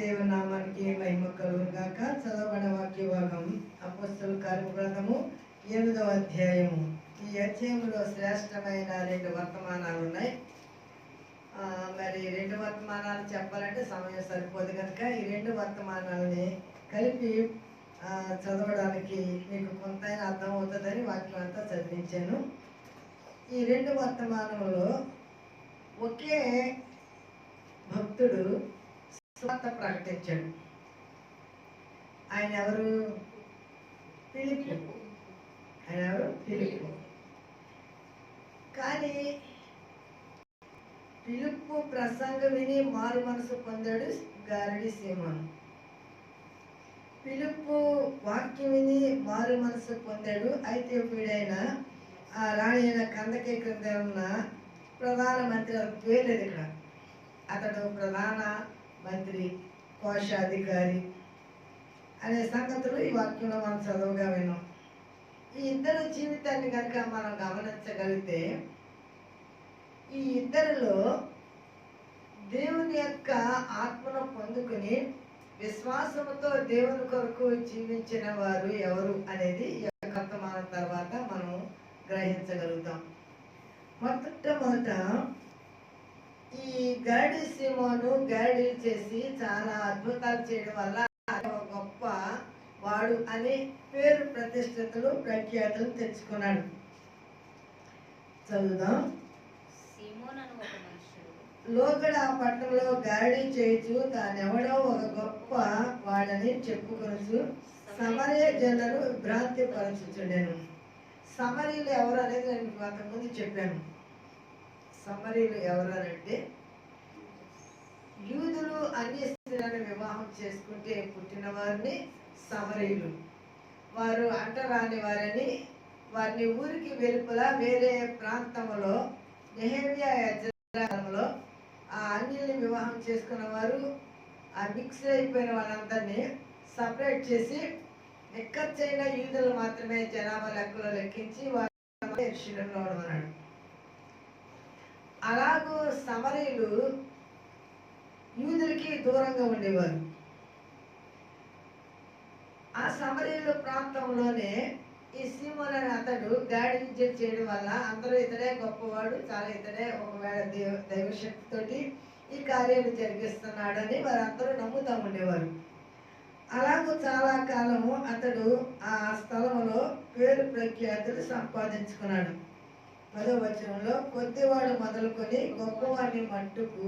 దేవనామానికి మహిమ కలుగును గాక చదవబడిన వాక్య భాగం అపస్తుల కార్యగ్రంథము ఎనిమిదవ అధ్యాయము. ఈ అధ్యాయంలో శ్రేష్టమైన రెండు వర్తమానాలు ఉన్నాయి. మరి రెండు వర్తమానాలు చెప్పాలంటే సమయం సరిపోదు కనుక ఈ రెండు వర్తమానాలని కలిపి చదవడానికి మీకు కొంతైనా అర్థమవుతుందని వాక్యం అంతా చదివించాను. ఈ రెండు వర్తమానంలో ఒకే భక్తుడు స్వార్థ ప్రకటించాడు. ఆయన ఎవరు? పిలుపు ఆయన ఎవరు? పిలుపు కానీ పిలుపు ప్రసంగం విని మారు మనసు పొందాడు గారడి సీమను. పిలుపు వాక్యం విని మారు మనసు పొందాడు. అయితే వీడైన ఆ రాణి అయిన కందకే క్రింద ఉన్న ప్రధానమంత్రి అతను పేరు ఇక్కడ? అతడు ప్రధాన మంత్రి కోశాధికారి అనే సంగతులు ఈ వాక్యంలో మనం చదువుగా విన్నాం. ఈ ఇద్దరు జీవితాన్ని కనుక మనం గమనించగలిగితే ఈ ఇద్దరిలో దేవుని యొక్క ఆత్మను పొందుకుని విశ్వాసముతో దేవుని కొరకు జీవించిన వారు ఎవరు అనేది ఈ యొక్క వర్తమానం తర్వాత మనం గ్రహించగలుగుతాం. మొట్టమొదట ఈ గాడి సిమోను గాడి చేసి చాలా అద్భుతాలు చేయడం వల్ల గొప్ప వాడు అని పేరు ప్రతిష్టతలు ప్రఖ్యాతులు తెచ్చుకున్నాడు. చదువుదాం. ఆ పట్టణంలో గాడి చేయుచు తానెవడో ఒక గొప్ప వాడని చెప్పుకొనుచు సమరయ జనులను భ్రాంతి పరచుచుండెను సమరీలు ఎవరు అనేది నేను అంతకుముందు చెప్పాను. సమరీలు ఎవరంటే యూదులు అన్ని స్త్రీలను వివాహం చేసుకుంటే పుట్టిన వారిని సమరీలు. వారు అంటరాని వారని వారిని ఊరికి వెలుపల వేరే ప్రాంతంలో నెహేమియా యజ్ఞంలో ఆ అన్యుల్ని వివాహం చేసుకున్న వారు ఆ మిక్స్ అయిపోయిన వాళ్ళందరినీ సపరేట్ చేసి ఎక్కచ్చైన యూదులు మాత్రమే జనాభా లెక్కలో లెక్కించి వారి శిలంలో అన్నాడు అలాగూ సమరీలు యూదులకి దూరంగా ఉండేవారు. ఆ సమరీలు ప్రాంతంలోనే ఈ సీమోన్ అనే అతడు గాడి చేయడం వల్ల అందరూ ఇతడే గొప్పవాడు చాలా ఇతడే ఒకవేళ దేవ దైవశక్తితోటి ఈ కార్యాలు జరిగిస్తున్నాడని వారందరూ నమ్ముతా ఉండేవారు. అలాగూ చాలా కాలము అతడు ఆ స్థలంలో పేరు ప్రఖ్యాతులు సంపాదించుకున్నాడు. పదవచనంలో కొద్దివాడు మొదలుకొని గొప్పవాడిని మట్టుకు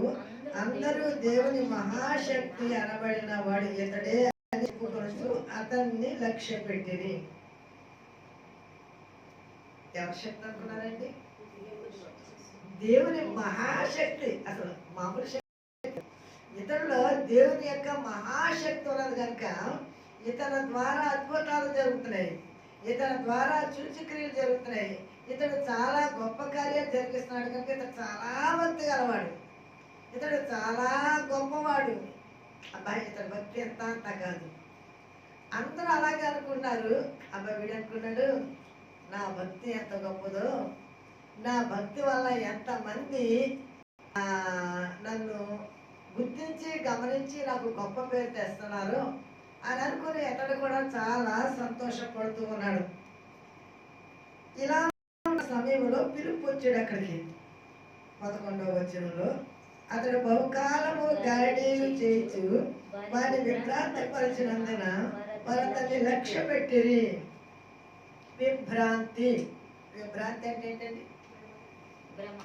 అందరూ దేవుని మహాశక్తి అనబడిన వాడు ఇతడే అని చెప్పుకొనుచు అతన్ని లక్ష్య పెట్టిరి. ఎవరి శక్తి అనుకున్నారండి? దేవుని మహాశక్తి అసలు మామూలు శక్తి. ఇతరులో దేవుని యొక్క మహాశక్తి ఉన్నది కనుక ఇతని ద్వారా అద్భుతాలు జరుగుతున్నాయి. ఇతని ద్వారా చూచిక్రియలు జరుగుతున్నాయి. ఇతడు చాలా గొప్ప కార్యం జరిపిస్తున్నాడు కనుక ఇతడు చాలా భక్తి గలవాడు. ఇతడు చాలా గొప్పవాడు. అబ్బాయి ఇతడు భక్తి ఎంత అంత కాదు. అందరూ అలాగే అనుకున్నారు అబ్బాయి వీడు అనుకున్నాడు నా భక్తి ఎంత గొప్పదో నా భక్తి వల్ల ఎంతమంది నన్ను గుర్తించి గమనించి నాకు గొప్ప పేరు తెస్తున్నారు అని అనుకుని ఇతడు కూడా చాలా సంతోషపడుతూ ఉన్నాడు. ఇలా సమయంలో పిలుపు వచ్చాడు అక్కడికి. పదకొండవ వచనంలో అతడు బహుకాలము గాడీలు చేయించు వారిని విభ్రాంతపరిచినందున వారు అతన్ని లక్ష్య పెట్టిరి విభ్రాంతి. విభ్రాంతి అంటే ఏంటండి? బ్రహ్మ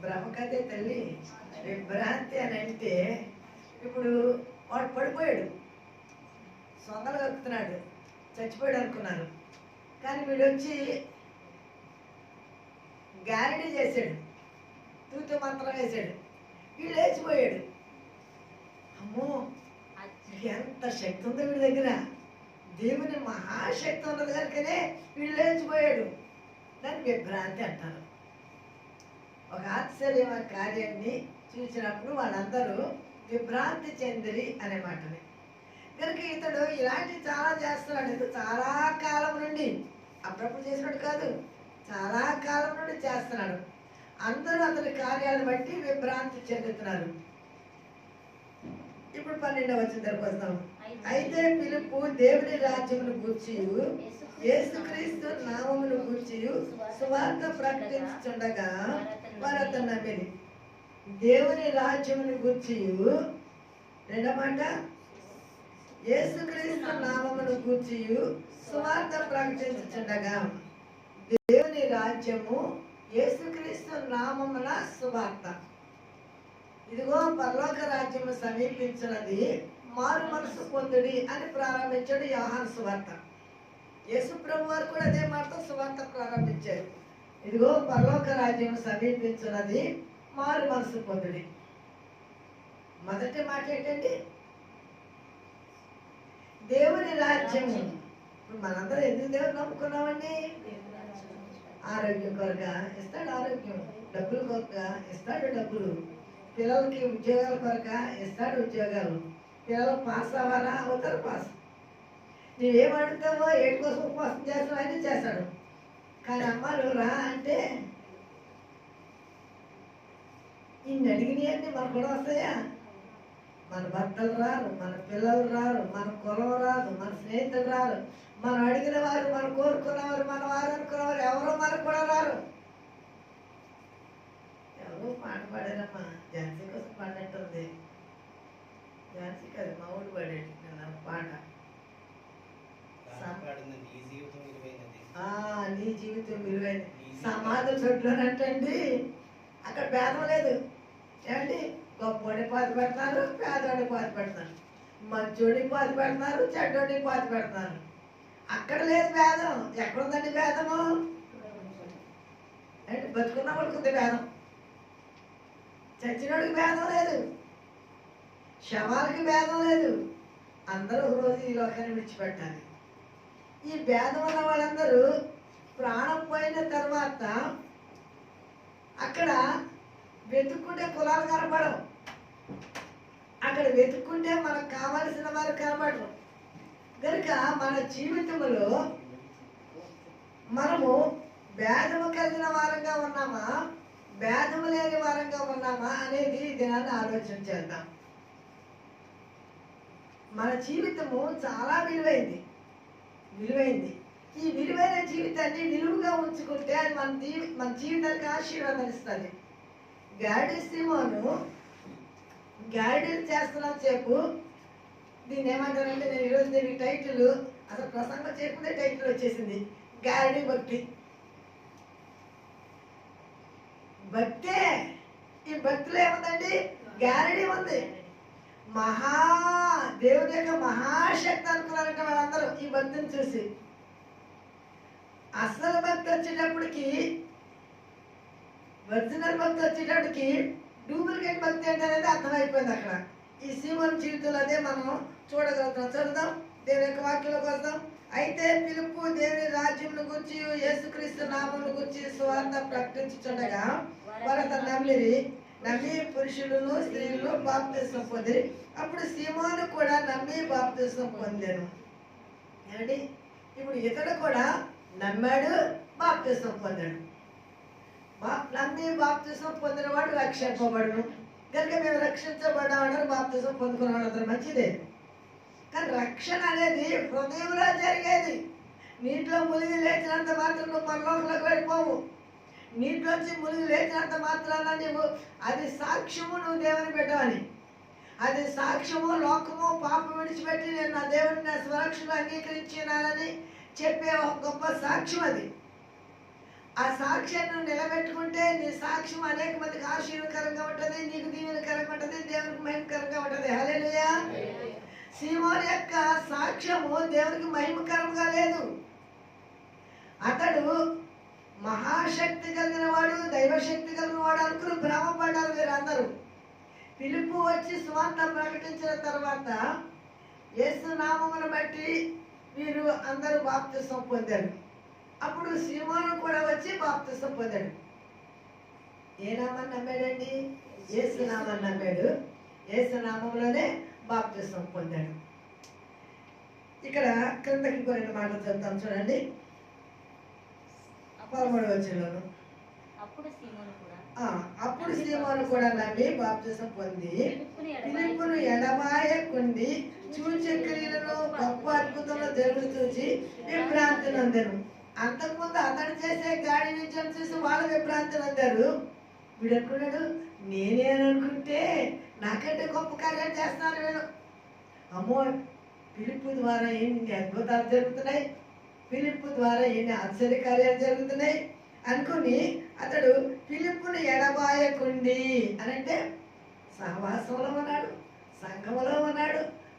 బ్రహ్మకథే తల్లి. విభ్రాంతి అని అంటే ఇప్పుడు వాడు పడిపోయాడు. సొందలు కక్కుతున్నాడు. చచ్చిపోయాడు అనుకున్నాను కానీ వీడు వచ్చి గ్యారెంటీ చేశాడు. తూతు మంత్రం వేశాడు. వీడు లేచిపోయాడు. అమ్మో ఎంత శక్తి ఉంది వీడి దగ్గర. దేవుని మహాశక్తి ఉన్నది కనుకనే వీడు లేచిపోయాడు. దాన్ని విభ్రాంతి అంటారు. ఒక ఆశ్చర్యమైన కార్యాన్ని చూసినప్పుడు వాళ్ళందరూ విభ్రాంతి చెందిరి అనే మాటని. కనుక ఇతడు ఇలాంటివి చాలా చేస్తున్నాడు. ఇది చాలా కాలం నుండి అప్పుడప్పుడు చేసినట్టు కాదు. చాలా కాలం నుండి చేస్తున్నాడు. అందరూ అతని కార్యాలను బట్టి విభ్రాంతి చెందుతున్నారు. ఇప్పుడు పన్నెండవ వచ్చిన దగ్గరకు వస్తాం. అయితే పిలుపు దేవుని రాజ్యమును గూర్చి యేసుక్రీస్తు నామమును గూర్చి సువార్త ప్రకటించుండగా వారు అతను నమ్మిరి. దేవుని రాజ్యమును గూర్చి రెండో మాట యేసుక్రీస్తు నామమును గూర్చి సువార్త ప్రకటించుండగా దేవుని రాజ్యము యేసుక్రీస్తు నామమున సువార్త. ఇదిగో పరలోక రాజ్యము సమీపించినది మారు మనసు పొందుడి అని ప్రారంభించాడు యోహాన్ సువార్త. యేసు ప్రభు వారు కూడా అదే మాటతో సువార్త ప్రారంభించారు. ఇదిగో పరలోక రాజ్యం సమీపించినది మారు మనసు పొందుడి. మొదటి మాట ఏంటండి? దేవుని రాజ్యము. ఇప్పుడు మనందరం ఎందుకు దేవుడు నమ్ముకున్నామండి? ఆరోగ్యం కొరక ఇస్తాడు ఆరోగ్యం. డబ్బులు కొరక ఇస్తాడు డబ్బులు. పిల్లలకి ఉద్యోగాల కొరక ఇస్తాడు ఉద్యోగాలు. పిల్లలు పాస్ అవ్వాలా? అవుతారు పాస్. నువ్వేం అడుగుతావో ఏడు కోసం ఉపవాసం చేస్తావు అని చేస్తాడు. కానీ అమ్మాలు రా అంటే ఇన్ని అడిగినాయన్నీ మనకు కూడా వస్తాయా? మన భర్తలు రారు మన పిల్లలు రారు మన కులం రాదు మన స్నేహితులు రారు. మనం అడిగిన వారు మనం కోరుకున్నవారు మన వారు అనుకున్నవారు ఎవరో మనకు కూడా రారు. ఎవరో పాట పాడారమ్మా. ఝాన్సీ కోసం పాడినట్టుంది. ఝాన్సీ కాదు మా ఊడు పాడాడు నిన్న పాట జీవితం విలువైనది. నీ జీవితం విలువైంది సమాధి చోట్లోనంటండి. అక్కడ భేదం లేదు. ఏమండి? గొప్పవాడి పాతి పెడతారు పేదవాడి పాతి పెడతారు. మంచోడి పాతి పెడతారు చెడ్డోడి పాతి పెడతారు. అక్కడ లేదు భేదం ఎక్కడుందండి భేదము అంటే బతుకున్న వాళ్ళకి ఉంది భేదం చచ్చినోడికి భేదం లేదు. శవాలకి భేదం లేదు. అందరూ రోజు ఈ లోకాన్ని విడిచిపెట్టాలి. ఈ భేదం ఉన్న వాళ్ళందరూ ప్రాణం పోయిన తర్వాత అక్కడ వెతుక్కుంటే కులాలు కనపడవు. అక్కడ వెతుక్కుంటే మనకు కావలసిన వారు కనపడరు. కనుక మన జీవితంలో మనము భేదము కలిగిన వారంగా ఉన్నామా? భేదము లేని వారంగా ఉన్నామా అనేది దినాన్ని ఆలోచన చేద్దాం. మన జీవితము చాలా విలువైంది. విలువైంది. ఈ విలువైన జీవితాన్ని నిలువుగా ఉంచుకుంటే అది మన జీవి మన జీవితానికి ఆశీర్వాదం ఇస్తుంది గాడి సిమోను గాడిలు చేస్తున్న సేపు దీన్ని ఏమంటారంటే నేను ఈరోజు దీని టైటిల్ అసలు ప్రసంగం చేయకుండా టైటిల్ వచ్చేసింది. గారడి భక్తి భక్తే ఈ భక్తిలో ఏముందండి? గ్యారడీ ఉంది. మహా దేవుడి యొక్క మహాశక్తి అనుకున్నారంట వాళ్ళందరూ ఈ భక్తిని చూసి. అసలు భక్తి వచ్చేటప్పటికి ఒరిజినల్ భక్తి వచ్చేటప్పటికి డూప్లికేట్ భక్తి అంటే అనేది అర్థమైపోయింది అక్కడ. ఈ సీమన్ జీవితంలో అదే మనం చూడగలుగుతాం. చదువుదాం. దేవుని యొక్క వాక్యంలోకి వద్దాం అయితే పిలుపు దేవుని రాజ్యమును గురించి యేసుక్రీస్తు నామమును గురించి స్వార్థ ప్రకటించుచుండగా వారు అతను నమ్మిరి. నమ్మి పురుషులను స్త్రీలను బాప్తిసం పొందిరి. అప్పుడు సీమోను కూడా నమ్మి బాప్తిసం పొందాను. ఏమండి? ఇప్పుడు ఇతడు కూడా నమ్మాడు బాప్తిసం పొందాడు బా- నమ్మి బాప్తిసం పొందిన వాడు రక్షింపబడను. కనుక మేము రక్షించబడ్డామని బాప్తిసం పొందుకున్నాడు అతను మంచిదే. కానీ రక్షణ అనేది హృదయంలో జరిగేది. నీటిలో మునిగి లేచినంత మాత్రం నువ్వు పరలోకంలోకి వెళ్ళిపోవు. నీటిలోంచి మునిగి లేచినంత మాత్రాన నువ్వు అది సాక్ష్యము నువ్వు దేవుని పెట్టవని అది సాక్ష్యము లోకము పాపం విడిచిపెట్టి నేను నా దేవుని నా స్వరక్షణ అంగీకరించినానని చెప్పే ఒక గొప్ప సాక్ష్యం అది. ఆ సాక్ష్యాన్ని నువ్వు నిలబెట్టుకుంటే నీ సాక్ష్యం అనేక మందికి ఆశీర్వకరంగా ఉంటుంది నీకు దీవెనకరంగా ఉంటుంది దేవునికి మహిమకరంగా ఉంటుంది. హలే సీమోన్ యొక్క సాక్ష్యము దేవునికి మహిమకరంగా లేదు. అతడు మహాశక్తి కలిగిన వాడు దైవశక్తి కలిగిన వాడు అనుకుని భ్రమపడ్డారు వీరందరూ. పిలుపు వచ్చి స్వార్థ ప్రకటించిన తర్వాత యేసు నామమును బట్టి వీరు అందరూ బాప్తిసం పొందారు. అప్పుడు సీమోను కూడా వచ్చి బాప్తిసం పొందాడు. ఏ నామాన్ని నమ్మాడండి? యేసునామాన్ని నమ్మాడు. యేసునామంలోనే బాప్తిసం పొందాడు. ఇక్కడ క్రిందకి కొన్ని మాటలు చెప్తాం చూడండి. పదమూడు వచ్చిలోను అప్పుడు సీమోను కూడా. ఆ, అప్పుడు సీమోను కూడా నమ్మి బాప్తిసం పొంది ఫిలిప్పుని ఫిలిప్పును ఎడబాయకుండి సూచక్రియలను గొప్ప అద్భుతంలో జరుగు చూసి విభ్రాంతి నొందరు అంతకుముందు అతడు చేసే గాడి విజయం చూసి వాళ్ళు విభ్రాంతి నొందారు. నేనే అని అనుకుంటే నాకంటే గొప్ప కార్యాలు చేస్తున్నారు వీళ్ళు. అమ్మో పిలుపు ద్వారా ఎన్ని అద్భుతాలు జరుగుతున్నాయి. పిలుపు ద్వారా ఎన్ని ఆశ్చర్య కార్యాలు జరుగుతున్నాయి. అనుకుని అతడు పిలుపుని ఎడబాయకుండి అని అంటే సహవాసంలో ఉన్నాడు సంఘంలో ఉన్నాడు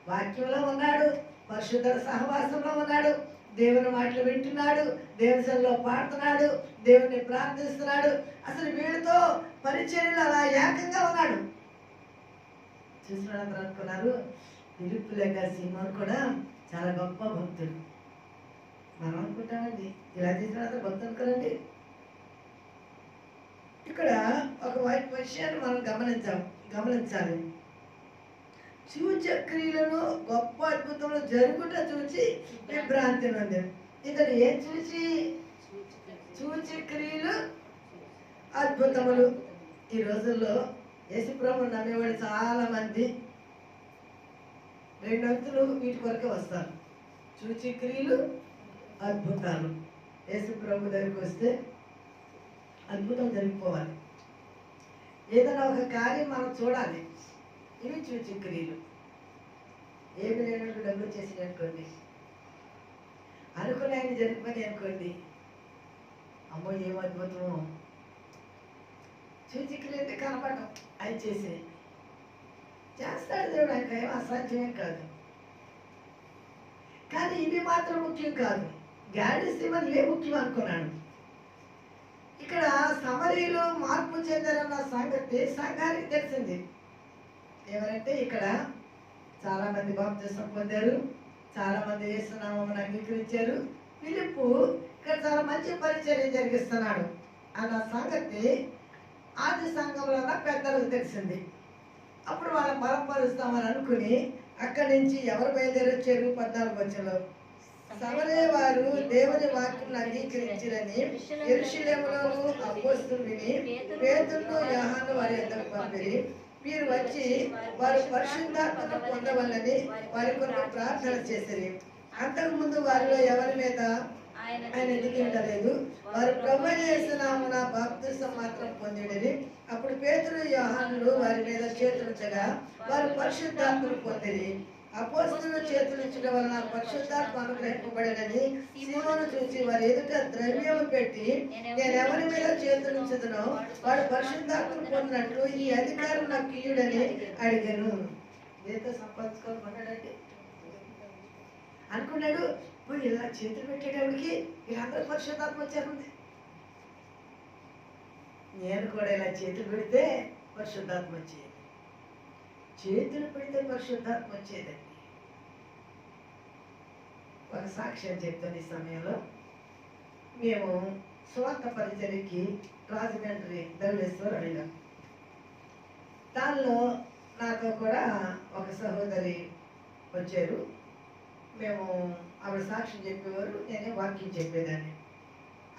వాక్యంలో ఉన్నాడు పరిశుద్ధ సహవాసంలో ఉన్నాడు దేవుని మాటలు వింటున్నాడు దేవుని పాడుతున్నాడు దేవుని ప్రార్థిస్తున్నాడు. అసలు వీడితో పరిచర్యలు అలా ఏకంగా ఉన్నాడు. చూసిన అనుకున్నారు పిలుపు లేక సీమోన్ కూడా చాలా గొప్ప భక్తుడు. మనం అనుకుంటామండి ఇలా చేసిన భక్తులు అనుకోరండి ఇక్కడ ఒక వైపు విషయాన్ని మనం గమనించాం గమనించాలి. సూచక్రియలను గొప్ప అద్భుతంలో జరుగుట చూసి విభ్రాంతి నొంది ఇక్కడ ఏం చూసి సూచక్రియలు అద్భుతములు. ఈ రోజుల్లో యేసుప్రభు నమ్మేవాడు చాలా మంది రెండొంతులు వీటి కొరకే వస్తారు. సూచక్రియలు అద్భుతాలు. యేసుప్రభు దగ్గరికి వస్తే అద్భుతం జరిగిపోవాలి. ఏదైనా ఒక కార్యం మనం చూడాలి. ఇవి సూచక్రియలు ఏమి లేనట్టు డబ్బులు చేసి అనుకోండి. అనుకుని ఆయన జరిగిపోయి అనుకోండి. అమ్మో ఏం అద్భుతమో. చూచి అంటే కనపడడం అది చేసే. చేస్తాడు దేవుడు ఆయన ఏం అసాధ్యమే కాదు. కానీ ఇవి మాత్రం ముఖ్యం కాదు. గాడి సిమర్లే ముఖ్యం అనుకున్నాను ఇక్కడ సమరీలో మార్పు చెందారన్న సంగతి సంఘానికి తెలిసింది? ఎవరంటే ఇక్కడ చాలామంది బాప్తిసం పొందారు చాలామంది మంది అంగీకరించారు. పిలుపు ఇక్కడ చాలా మంచి పరిచర్య జరిగిస్తున్నాడు అన్న సంగతి ఆది సంఘంలో పెద్దలకు తెలిసింది. అప్పుడు వాళ్ళని బలపరుస్తామని అనుకుని అక్కడి నుంచి ఎవరు బయలుదేరొచ్చారు? పద్నాలుగు వచ్చారు సమరే వారు దేవుని వాక్యం అంగీకరించిరని ఎరుషులేములోను అపోస్తులు విని పేతులను యాహాను వారి ఇద్దరు పంపిరి. వీరు వచ్చి వారు పరిశుద్ధాత్మను పొందవలని వారి కొరకు ప్రార్థన చేసిరి. అంతకుముందు వారిలో ఎవరి మీద ఆయన ఆయన వారు ప్రభు చేస్తున్నామున బాప్తిసం మాత్రం పొందిడని అప్పుడు పేతురు యోహానులు వారి మీద చేతులుంచగా వారు పరిశుద్ధాత్మను పొందిరి. అపోస్తులు చేతులుంచడం వలన పరిశుద్ధాత్మ అనుగ్రహింపబడినని సీమోను చూసి వారి ఎదుట ద్రవ్యము పెట్టి నేను ఎవరి మీద చేతులుంచదునో వాడు పరిశుద్ధాత్మను పొందినట్టు ఈ అధికారం నాకు ఇయ్యుడని అడిగాను. ఏదో సంపాదించుకోమన్నాడండి అనుకున్నాడు. ఇలా చేతులు పెట్టేటప్పటికి వీళ్ళందరూ పరిశుద్ధాత్మ వచ్చారుంది నేను కూడా ఇలా చేతులు పెడితే పరిశుద్ధాత్మ వచ్చేది. చేతులు పెడితే పరిశుద్ధాత్మ వచ్చేదండి. ఒక సాక్ష్యం చెప్తాను ఈ సమయంలో. మేము స్వార్థ పరిచర్యకి రాజమండ్రి ధవళేశ్వర్ వెళ్ళాం. దానిలో నాతో కూడా ఒక సహోదరి వచ్చారు. మేము ఆవిడ సాక్ష్యం చెప్పేవారు నేనే వాక్యం చెప్పేదాన్ని.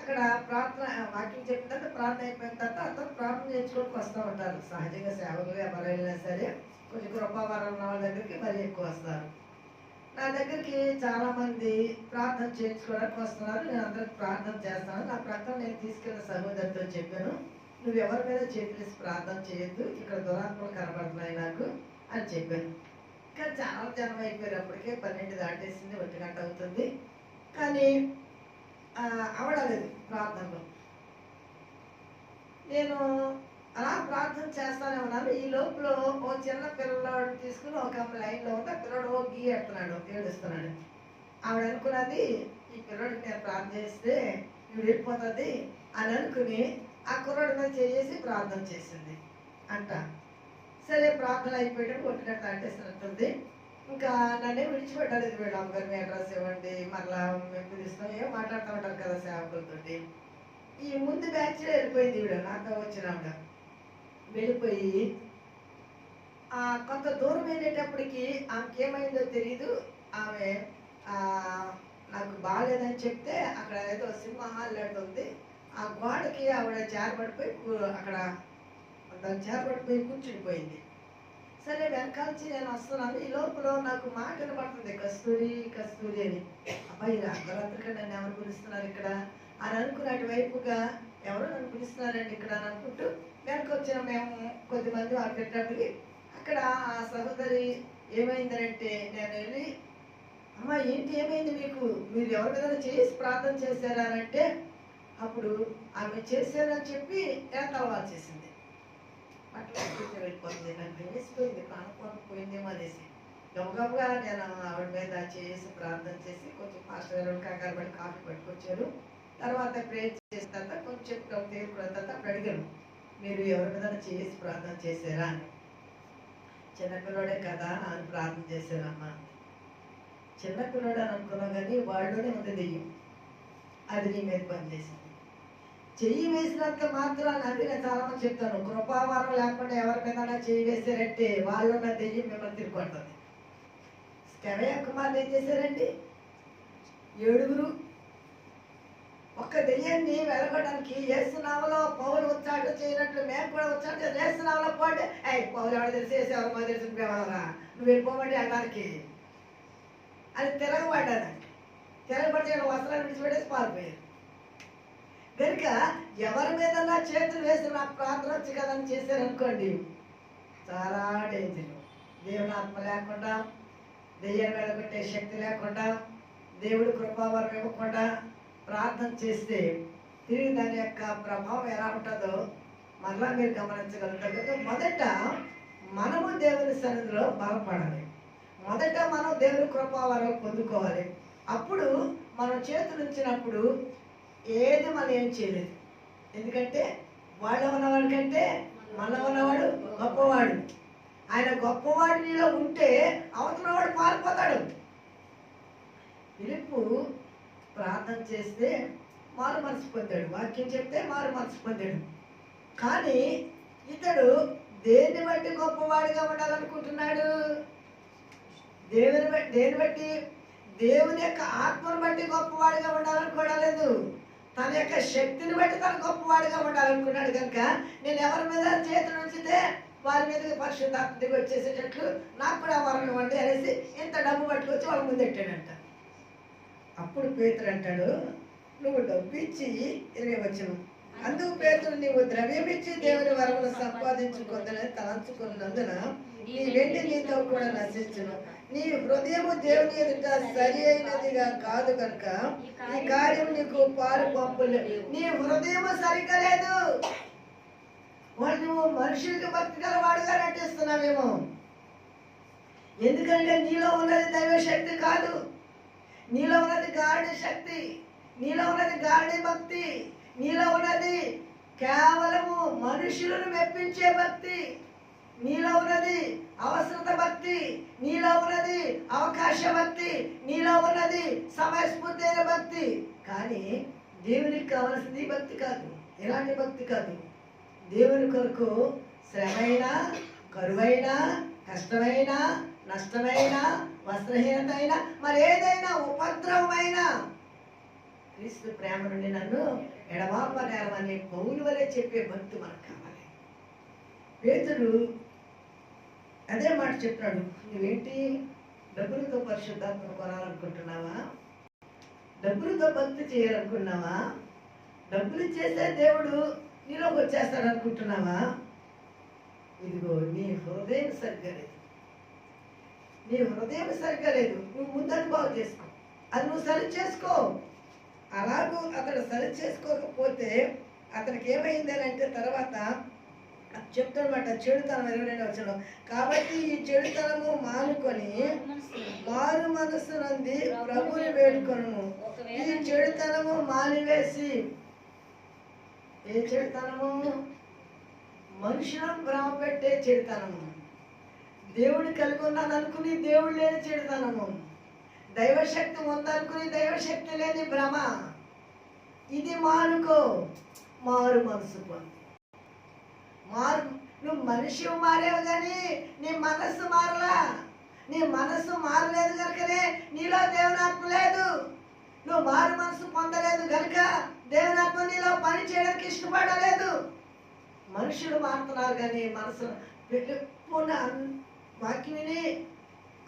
అక్కడ ప్రార్థన వాక్యం చెప్పిన తర్వాత ప్రార్థన అయిపోయిన తర్వాత అందరూ ప్రార్థన చేసుకోవడానికి వస్తూ ఉంటారు సహజంగా సేవకులు ఎవరు వెళ్ళినా సరే కొంచెం కృపావరం ఉన్న వాళ్ళ దగ్గరికి మరీ ఎక్కువ వస్తారు. నా దగ్గరికి చాలామంది ప్రార్థన చేయించుకోవడానికి వస్తున్నారు. నేను అందరికి ప్రార్థన చేస్తాను. నా ప్రకారం నేను తీసుకెళ్ళిన సహోదరితో చెప్పాను నువ్వు ఎవరి మీద చేతులేసి ప్రార్థన చేయొద్దు ఇక్కడ దురాత్మలు కనబడుతున్నాయి నాకు అని చెప్పాను. కానీ చాలా జనం అయిపోయారు అప్పటికే పన్నెండు దాటేసింది ఒంటి గంట అవుతుంది. కానీ అవడలేదు ప్రార్థనలో. నేను అలా ప్రార్థన చేస్తానే ఉన్నాను. ఈ లోపల ఓ చిన్న పిల్లవాడు తీసుకుని ఒక లైన్లో ఉంటే ఆ పిల్లడు ఓ గీ ఎడుతున్నాడు ఏడుస్తున్నాడు. ఆవిడ అనుకున్నది ఈ పిల్లడికి నేను ప్రార్థన చేస్తే ఇవి వెళ్ళిపోతుంది అని అనుకుని ఆ కుర్రాడి మీద చేసి ప్రార్థన చేసింది అంట. సరే ప్రార్థన అయిపోయేటప్పుడు కొట్టినట్టు గంట అంటేసినట్టుంది ఇంకా నన్నే విడిచిపెట్టలేదు వీళ్ళు అమ్మగారు మీ అడ్రస్ ఇవ్వండి మరలా మేము పిలుస్తాం. ఏం మాట్లాడుతూ ఉంటారు కదా సేవకులతోటి. ఈ ముందు బ్యాచ్ వెళ్ళిపోయింది ఈవిడ నాతో వచ్చిన ఆవిడ. వెళ్ళిపోయి ఆ, కొంత దూరం వెళ్ళేటప్పటికి ఆమెకి ఏమైందో తెలియదు ఆమె నాకు బాగాలేదని చెప్తే అక్కడ ఏదో సింహ హాల్ ఉంది. ఆ గోడకి ఆవిడ చేరబడిపోయి అక్కడ దాని చేపడిపోయి కూర్చుండిపోయింది. సరే వెనకాల్చి నేను వస్తున్నాను ఈ లోపల నాకు మాట వినపడుతుంది కస్తూరి కస్తూరి అని. అబ్బాయి అర్ధరాత్రిగా నన్ను ఎవరు పిలుస్తున్నారు ఇక్కడ? అని అనుకుని అటువైపుగా ఎవరు నన్ను పిలుస్తున్నారండి ఇక్కడ అని అనుకుంటూ వెనక వచ్చిన మేము కొద్దిమంది వాళ్ళు పెట్టినప్పటికి అక్కడ ఆ సహోదరి ఏమైందంటే నేను వెళ్ళి అమ్మ ఏంటి ఏమైంది మీకు? మీరు ఎవరి మీద చేసి ప్రార్థన చేశారా? అంటే అప్పుడు ఆమె చేశారని చెప్పి వెనకాల చేసింది. వెళ్ళిపోతుంది నాకు భయమేసిపోయింది ప్రాణం పోయిందేమో అనేసి. గబగబగా నేను ఆవిడ మీద చేసి ప్రార్థన చేసి కొంచెం పాస్టర్ గారు కాకారు పడి కాఫీ పట్టుకొచ్చారు. తర్వాత ప్రేర్ చేసిన తర్వాత కొంచెం తేరుకున్న తర్వాత అప్పుడు అడిగాను మీరు ఎవరి మీద చేసి ప్రార్థన చేశారా అని. చిన్నపిల్లడే కదా అని ప్రార్థన చేశారమ్మా చిన్నపిల్లడు అని అనుకున్నాం కానీ వాళ్ళలోనే ఉంది దెయ్యం. అది నీ మీద పనిచేసింది. చెయ్యి వేసినంత మాత్రాన అది నేను చాలా మంది చెప్తాను కృపావరం లేకుండా ఎవరికైనా చెయ్యి వేసారంటే వాళ్ళు ఉన్న దెయ్యం మిమ్మల్ని తిరుగుంటుంది కవయ కుమార్ని ఏం చేశారండి? ఏడుగురు ఒక్క దెయ్యాన్ని వెలగడానికి ఏసునామలో పౌలు ఉచ్చాటు చేయనట్లు మేము కూడా ఉచ్చాటు చేసి ఏసునామలో పోండి. అయ్యి పౌలు ఎవరు తెలిసి? వేసేవారు మా తెలిసి నువ్వు వెళ్ళిపోమండి అనడానికి. అది తిరగబడ్డాదండి తిరగబడి వస్త్రాలు విడిచిపెట్టేసి పారిపోయారు. కనుక ఎవరి మీద చేతులు వేసి నాకు ప్రార్థన వచ్చి కదని చేశారనుకోండి చాలా డేంజర్ దేవుని ఆత్మ లేకుండా దెయ్యం వెళ్ళగొట్టే శక్తి లేకుండా దేవుడు కృపావరం ఇవ్వకుండా ప్రార్థన చేస్తే తిరిగి దాని యొక్క ప్రభావం ఎలా ఉంటుందో మరలా మీరు గమనించగలుగుతారు. మొదట మనము దేవుని సన్నిధిలో బలపడాలి. మొదట మనం దేవుని కృపావరం పొందుకోవాలి. అప్పుడు మనం చేతులు ఉంచినప్పుడు ఏది మనం ఏం చేయలేదు. ఎందుకంటే వాళ్ళ ఉన్నవాడి కంటే మన ఉన్నవాడు గొప్పవాడు. ఆయన గొప్పవాడు నీలో ఉంటే అవతలవాడు పారిపోతాడు. పిలుపు ప్రార్థన చేస్తే మారు మనసు పొందాడు. వాక్యం చెప్తే మారు మనసు పొందాడు. కానీ ఇతడు దేన్ని బట్టి గొప్పవాడిగా ఉండాలనుకుంటున్నాడు? దేవుని బట్టి దేని బట్టి? దేవుని యొక్క ఆత్మను బట్టి గొప్పవాడిగా ఉండాలనుకోవడం లేదు. తన యొక్క శక్తిని బట్టి తను గొప్పవాడిగా ఉండాలనుకున్నాడు కనుక నేను ఎవరి మీద చేతులు ఉంచితే వారి మీద పరిశుద్ధాత్మ దిగి వచ్చేసేటట్లు నాకు కూడా వరం ఇవ్వండి అనేసి ఇంత డబ్బు పట్టుకొచ్చి వాళ్ళ ముందు పెట్టాడంట. అప్పుడు పేతురు అంటాడు నువ్వు డబ్బు ఇచ్చి ఇరవై వచ్చను అందుకు పేతురు నీవు ద్రవ్యమిచ్చి దేవుని వరమును సంపాదించుకుందని తలంచుకున్నందున నీ వెండి నీతో కూడా నశించును. నీ హృదయము దేవుని ఎదుట సరి అయినదిగా కాదు కనుక ఈ కార్యం నీకు పాలు పంపులే. నీ హృదయము సరిగ్గా లేదు మరి నువ్వు మనుషులకి భక్తి గలవాడుగా నటిస్తున్నావేమో. ఎందుకంటే నీలో ఉన్నది దైవ శక్తి కాదు. నీలో ఉన్నది గాడి శక్తి. నీలో ఉన్నది గాడి భక్తి. నీలో ఉన్నది కేవలము మనుషులను మెప్పించే భక్తి. నీలో ఉన్నది అవసరత భక్తి నీలో ఉన్నది అవకాశ భక్తి నీలో ఉన్నది సమయస్ఫూర్తి అయిన భక్తి. కానీ దేవునికి కావలసింది భక్తి కాదు. ఎలాంటి భక్తి కాదు? దేవుని కొరకు శ్రమైన కరువైన కష్టమైన నష్టమైన వస్త్రహీనత అయినా మరి ఏదైనా ఉపద్రవమైన. క్రీస్తు ప్రేమ నుండి నన్ను ఎడవాపనేరమని పౌలు వలె చెప్పే భక్తి మనకు కావాలి. పేతుడు అదే మాట చెప్పాడు నువ్వేంటి డబ్బులతో పరిశుద్ధాత్మ కొనాలనుకుంటున్నావా? డబ్బులతో భక్తి చేయాలనుకున్నావా డబ్బులు చేసే దేవుడు నీలోకి వచ్చేస్తాడు అనుకుంటున్నావా ఇదిగో నీ హృదయం సరిగ్గా లేదు. నీ హృదయం సరిగ్గా లేదు. నువ్వు ముందని బాగు చేసుకో. అది నువ్వు సరి చేసుకో. అలాగూ అతడు సరి చేసుకోకపోతే అతనికి ఏమైంది అని అంటే తర్వాత చెప్తాడనమాట చెడుతనం ఇరవై రెండు వచ్చిన కాబట్టి ఈ చెడుతనము మానుకొని మారు మనస్సు నుండి ప్రభుని వేడుకొను ఈ చెడుతనము మానివేసి ఏ చెడుతనము మనుషులను భ్రమ పెట్టే చెడుతనము దేవుడు కలిగి ఉన్నాను అనుకుని దేవుడు లేని చెడుతనము దైవశక్తి ఉందనుకుని దైవశక్తి లేని భ్రమ. ఇది మానుకో మారు మనసు పొంది. మారు నువ్వు మనిషి మారేవు కానీ నీ మనస్సు మారలా. నీ మనస్సు మారలేదు కనుకనే నీలో దేవునాత్మ లేదు. నువ్వు మారు మనసు పొందలేదు కనుక దేవునాత్మ నీలో పని చేయడానికి ఇష్టపడలేదు. మనుషులు మారుతున్నారు కానీ మనసు పిలుపున అన్-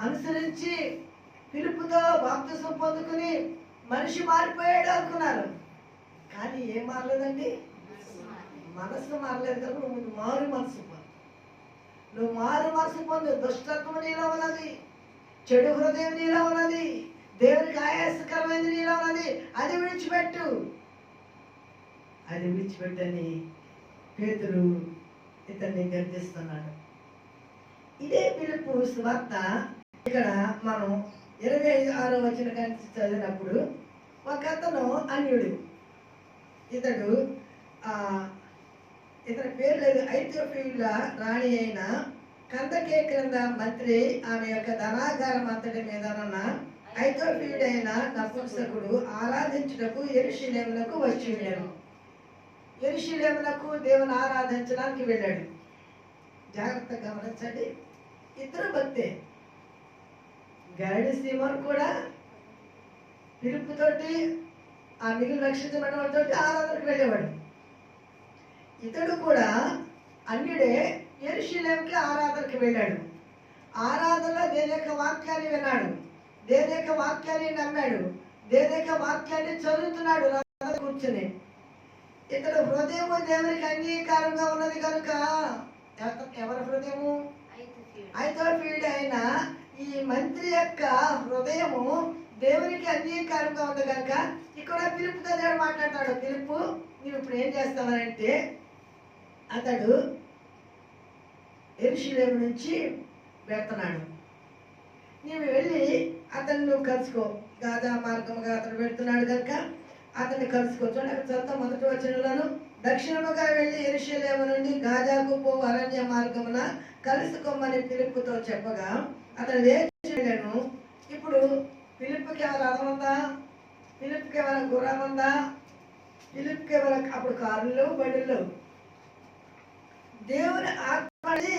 అనుసరించి పిలుపుతో బాప్తిసం పొందుకుని మనిషి మారిపోయాడు అనుకున్నారు. కానీ ఏం మారలేదండి? మనసు మారలేదు కదా నువ్వు మారు మనసు నువ్వు మారు మనసు పొందు దుష్టత్వం నీలో ఉన్నది. చెడు హృదయం నీలో ఉన్నది. దేవునికి ఆయాసకరమైనది నీలో ఉన్నది. అది విడిచిపెట్టు. అది విడిచిపెట్టని పేతులు ఇతన్ని గర్దిస్తున్నాడు ఇదే పిలుపు సువార్త. ఇక్కడ మనం ఇరవై ఐదు ఆరో వచ్చిన కంటి చదివినప్పుడు ఒక అతను అన్యుడు. ఇతడు ఆ, ఇతని పేరు లేదు ఐథియోపియుల రాణి అయిన కందకే క్రింద మంత్రి ఆమె యొక్క ధనాగారం అంతటి మీద ఐథోపియుడైన నపుంసకుడు ఆరాధించుటకు ఎరుషులేములకు వచ్చి వెళ్ళాడు. ఎరుషులేములకు దేవుని ఆరాధించడానికి వెళ్ళాడు. జాగ్రత్త గమనించండి ఇద్దరు భక్తే గరడి సీమను కూడా పిలుపుతోటి ఆ మిగిలిన నక్షత్రం తోటి ఆరాధనకు వెళ్ళేవాడు. ఇతడు కూడా అన్యుడే ఎరుషులేంకి ఆరాధనకి వెళ్ళాడు. ఆరాధనలో దేని యొక్క వాక్యాన్ని విన్నాడు. దేని యొక్క వాక్యాన్ని నమ్మాడు. దేని యొక్క వాక్యాన్ని చదువుతున్నాడు. కూర్చుని. ఇతడు హృదయము దేవునికి అంగీకారంగా ఉన్నది కనుక ఎవరి హృదయము? అయితే ఫీల్డ్ అయిన ఈ మంత్రి యొక్క హృదయము దేవునికి అంగీకారంగా ఉంది కనుక ఇక్కడ పిలుపుతో దేవుడు మాట్లాడతాడు. పిలుపు నువ్వు ఇప్పుడు ఏం చేస్తావనంటే అతడు ఎరుషులేము నుంచి వెళ్తున్నాడు. నీవు వెళ్ళి అతన్ని కలుసుకో. గాదా మార్గముగా అతను పెడుతున్నాడు కనుక అతన్ని కలుసుకో. చూడండి అక్కడ మొదటి వచనంలోను దక్షిణముగా వెళ్ళి ఎరుషలేము నుండి గాజాకు పో అరణ్య మార్గమున కలుసుకోమని పిలుపుతో చెప్పగా అతను లేచి వెళ్ళాను. ఇప్పుడు పిలుపుకి ఎవరు రథం ఉందా? పిలుపుకి ఎవరు గుర్రం ఉందా? పిలుపుకి ఎవరు అప్పుడు కారులు బండిలు దేవుని ఆత్మని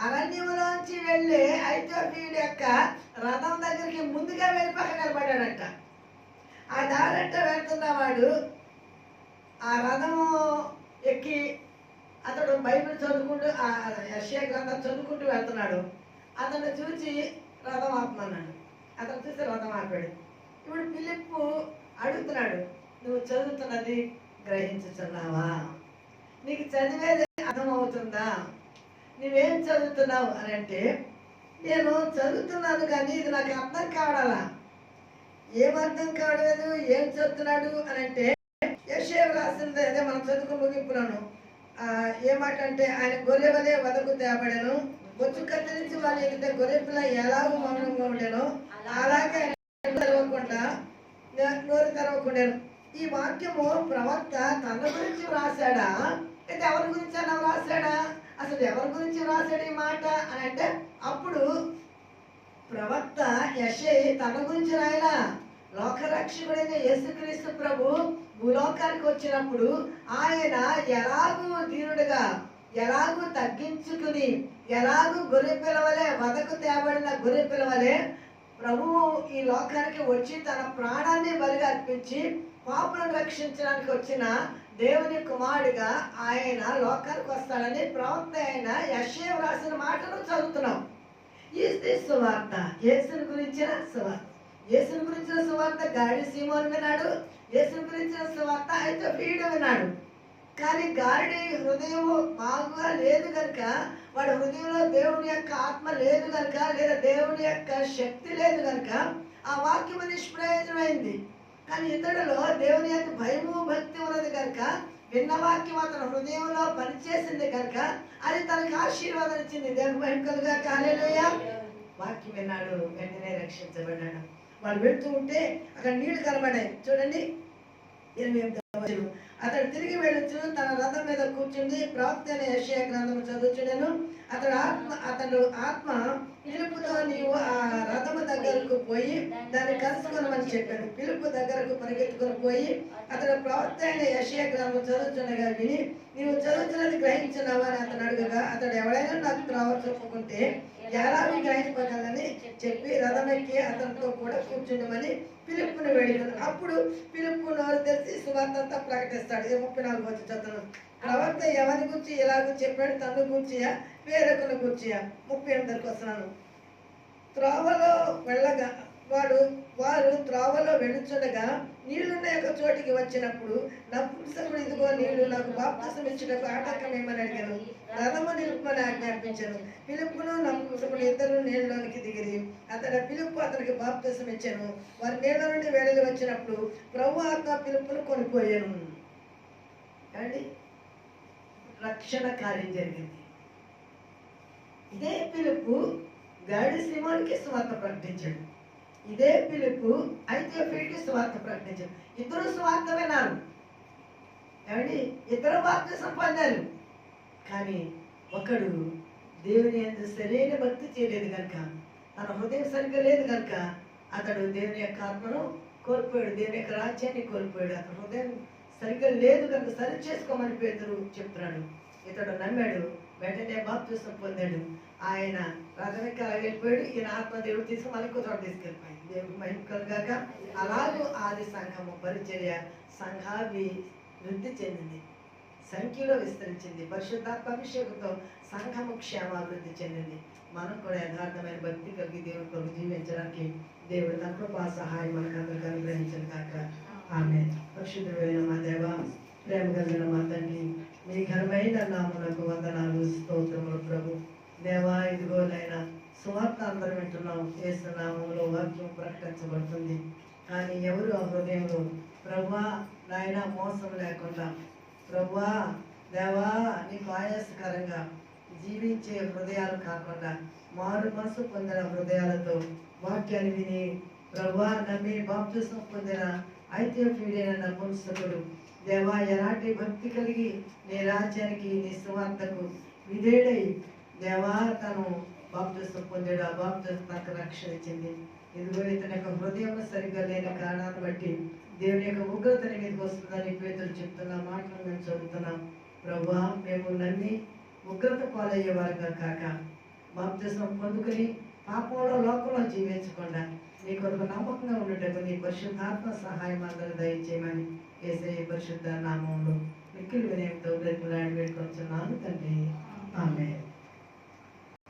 అరణ్యములోంచి వెళ్ళి ఐథోపియుడి యొక్క రథం దగ్గరికి ముందుగా వెళ్ళి పక్కన నిలబడ్డాడంట ఆ దారంట వెళ్తున్నవాడు ఆ రథము ఎక్కి అతడు బైబిల్ చదువుకుంటూ ఆ యశ్యా గ్రంథం చదువుకుంటూ వెళ్తున్నాడు. అతన్ని చూసి రథం ఆపమన్నాడు. అతను చూసి రథం ఆపాడు. ఇప్పుడు పిలిప్పు అడుగుతున్నాడు నువ్వు చదువుతున్నది గ్రహించుతున్నావా నీకు చదివేది అర్థమవుతుందా? నువ్వేం చదువుతున్నావు? అని అంటే నేను చదువుతున్నాను కానీ ఇది నాకు అర్థం కావడాలా ఏం అర్థం కావడలేదు ఏం చదువుతున్నాడు? అని అంటే యశే రాసింది అదే మనం చదువుకు ముగింపులను. ఆ, ఏ మాట అంటే ఆయన గొర్రె వలె వదకు తేబడను. బొచ్చు కత్తిరించి వాళ్ళ ఎదుట గొర్రె పిల్ల ఎలాగో మౌనంగా ఉండేనో. అలాగే ఆయన తెరవకుండా నోరు తెరవకుండా ఈ వాక్యము ప్రవక్త తన గురించి రాశాడా అయితే ఎవరి గురించి అన్న రాశాడా? అసలు ఎవరి గురించి రాశాడు ఈ మాట? అని అంటే అప్పుడు ప్రవక్త యశే తన గురించి రాయలా. లోకరక్షకుడైన యేసుక్రీస్తు ప్రభు భూలోకానికి వచ్చినప్పుడు ఆయన ఎలాగూ ధీరుడుగా ఎలాగూ తగ్గించుకుని ఎలాగూ గొర్రె పిలవలే వదకు తేబడిన గొర్రె పిలవలే ప్రభువు ఈ లోకానికి వచ్చి తన ప్రాణాన్ని బలిగా అర్పించి పాపను రక్షించడానికి వచ్చిన దేవుని కుమారుడిగా ఆయన లోకానికి వస్తాడని ప్రవక్త అయిన యశ్య రాసిన మాటను చదువుతున్నాం. ఇది సువార్త యేసుని గురించిన సువార్త. యేసుని గురించిన సువార్త గాడి సీమోని విన్నాడు. యేసుని గురించిన సువార్త అయితే వీడు విన్నాడు. కానీ గాడి హృదయం బాగుగా లేదు కనుక వాడి హృదయంలో దేవుని యొక్క ఆత్మ లేదు కనుక లేదా దేవుని యొక్క శక్తి లేదు కనుక ఆ వాక్యము నిష్ప్రయోజనమైంది. కానీ ఇతడులో దేవుని యొక్క భయము భక్తి ఉన్నది కనుక విన్న వాక్యం అతని హృదయంలో పనిచేసింది కనుక అది తనకి ఆశీర్వాదం ఇచ్చింది. దేవుని భయం కలుగా కాలేలోయ వాక్యం విన్నాడు. వెంటనే రక్షించబడ్డాడు. వాళ్ళు వెళ్తూ ఉంటే అక్కడ నీళ్ళు కనబడాయి చూడండి. ఎనిమిది అతడు తిరిగి వెళ్ళొచ్చు తన రథం మీద కూర్చుంది. ప్రవక్త అనే యెషయా గ్రంథము చదువుచుడను అతడు ఆత్మ అతడు ఆత్మ పిలుపుతో నీవు ఆ రథము దగ్గరకు పోయి దాన్ని కలుసుకొనమని చెప్పాడు. పిలుపు దగ్గరకు పరిగెత్తుకొని పోయి అతడు ప్రవక్త అయిన యెషయా గ్రంథం చదువుతుండగా విని నీవు చదువుతున్నది గ్రహించినావా? అని అతను అడుగగా అతడు ఎవడైనా నాకు త్రావ చెప్పుకుంటే ఎలాగో గ్రహించగలని చెప్పి రథమెక్కి అతనితో కూడా కూర్చుండమని పిలుపుని వెళ్ళాడు అప్పుడు పిలుపు నోరు తెరిచి సువార్తంతా ప్రకటిస్తాడు. ఇది ముప్పై నాలుగు వచ్చి చదువు ప్రవక్త ఎవరి గురించి ఎలాగో చెప్పాడు? తను గుర్చియా? వేరొకరి గుర్చియా? ముప్పై ఎనిమిదికి వస్తున్నాను త్రోవలో వెళ్ళగా వాడు వారు త్రోవలో వెళ్ళుచుండగా నీళ్ళున్న యొక్క చోటికి వచ్చినప్పుడు నపుంసకుడు ఇదిగో నీళ్ళు నాకు బాప్తిసం ఇచ్చుటకు ఏమని అడిగాను. రథము నిలుపుమని ఆజ్ఞాపించాను. పిలుపును నపుంసకుడు ఇద్దరు నీళ్ళలోనికి దిగిరి. అతడు పిలుపు అతనికి బాప్తిసం ఇచ్చాను. వారి నీళ్ళ నుండి వెడలి వచ్చినప్పుడు ప్రభు ఆత్మ పిలుపును కొనిపోయాను. ఏమండి? రక్షణ కార్యం జరిగింది. ఇదే పిలుపు గాడి సింహానికి స్వార్థ ప్రకటించాడు. ఇదే పిలుపు అయితే ఐథియోపియకి స్వార్థ ప్రకటించాడు ఇద్దరు స్వార్థ విన్నారు ఏమండి? ఇద్దరు బాప్తిసం పొందారు కానీ ఒకడు దేవుని ఎందు సరైన భక్తి చేయలేదు కనుక తన హృదయం సరిగ్గా లేదు కనుక అతడు దేవుని యొక్క ఆత్మను కోల్పోయాడు. దేవుని యొక్క రాజ్యాన్ని కోల్పోయాడు. అతని హృదయం సరిగ్గా లేదు కనుక సరి చేసుకోమని పేదరు చెప్తున్నాడు. ఇతడు నమ్మాడు వెంటనే బాప్తిసం పొందాడు. ఆయన రథమిక వెళ్ళిపోయాడు. ఈయన ఆత్మదేవుడు తీసుకుని మళ్ళీ చోట తీసుకెళ్ళిపోయింది దేవుడు మహిమ కలుగాక అలాగూ ఆది సంఘము పరిచర్య సంఘాభి వృద్ధి చెందింది. సంఖ్యలో విస్తరించింది. పరిశుద్ధాత్మ అభిషేకంతో సంఘము క్షేమాభివృద్ధి చెందింది. మనం కూడా యథార్థమైన భక్తి కలిగి దేవుడి కొరకు జీవించడానికి దేవుడు తన కృపా సహాయం మనకు అందరికీ అనుగ్రహించిన కాక ఆమె పరిశుద్ధమైన మా దేవ ప్రేమ కలిగిన మా తండ్రి మీ ఘనమైన నామునకు వందనాలు స్తోత్రములు ప్రభు. దేవా ఇదిగోనైనా సువార్త అందరం వింటున్నాం. యేసు నామంలో వాక్యం ప్రకటించబడుతుంది. కానీ ఎవరు ఆ హృదయంలో? ప్రభా నాయన మోసం లేకుండా. ప్రభా దేవా నీకు ఆయాసకరంగా జీవించే హృదయాలు కాకుండా మారు మనసు పొందిన హృదయాలతో వాక్యాన్ని విని ప్రభా నమ్మి బాప్తిసం పొందిన ఐత్యోఫీడైన నపుంసకుడు దేవా ఎలాంటి భక్తి కలిగి నీ రాజ్యానికి నీ సువార్తకు విధేడై దేవా తను బాప్తిసం పొందాడు. ఆ బాప్తిసం తనకు రక్షణ ఇచ్చింది. ఇదిగో ఇతని యొక్క హృదయం సరిగ్గా లేని కారణాన్ని బట్టి దేవుని యొక్క ఉగ్రతని మీదకి వస్తుందని పేదలు చెప్తున్న మాటలు మేము చదువుతున్నాం. ప్రభా మేము నమ్మి ఉగ్రత పాలయ్యే వారుగా కాక బాప్తిసం పొందుకుని పాపంలో లోకంలో జీవించకుండా నీ కొరకు నమ్మకంగా ఉండటకు నీ పరిశుద్ధాత్మ సహాయం అందరూ దయచేయమని ఏసే పరిశుద్ధ నామంలో మిక్కిలి వినయంతో బ్రతిమలాడి పెట్టుకొచ్చున్నాను తండ్రి. ఆమె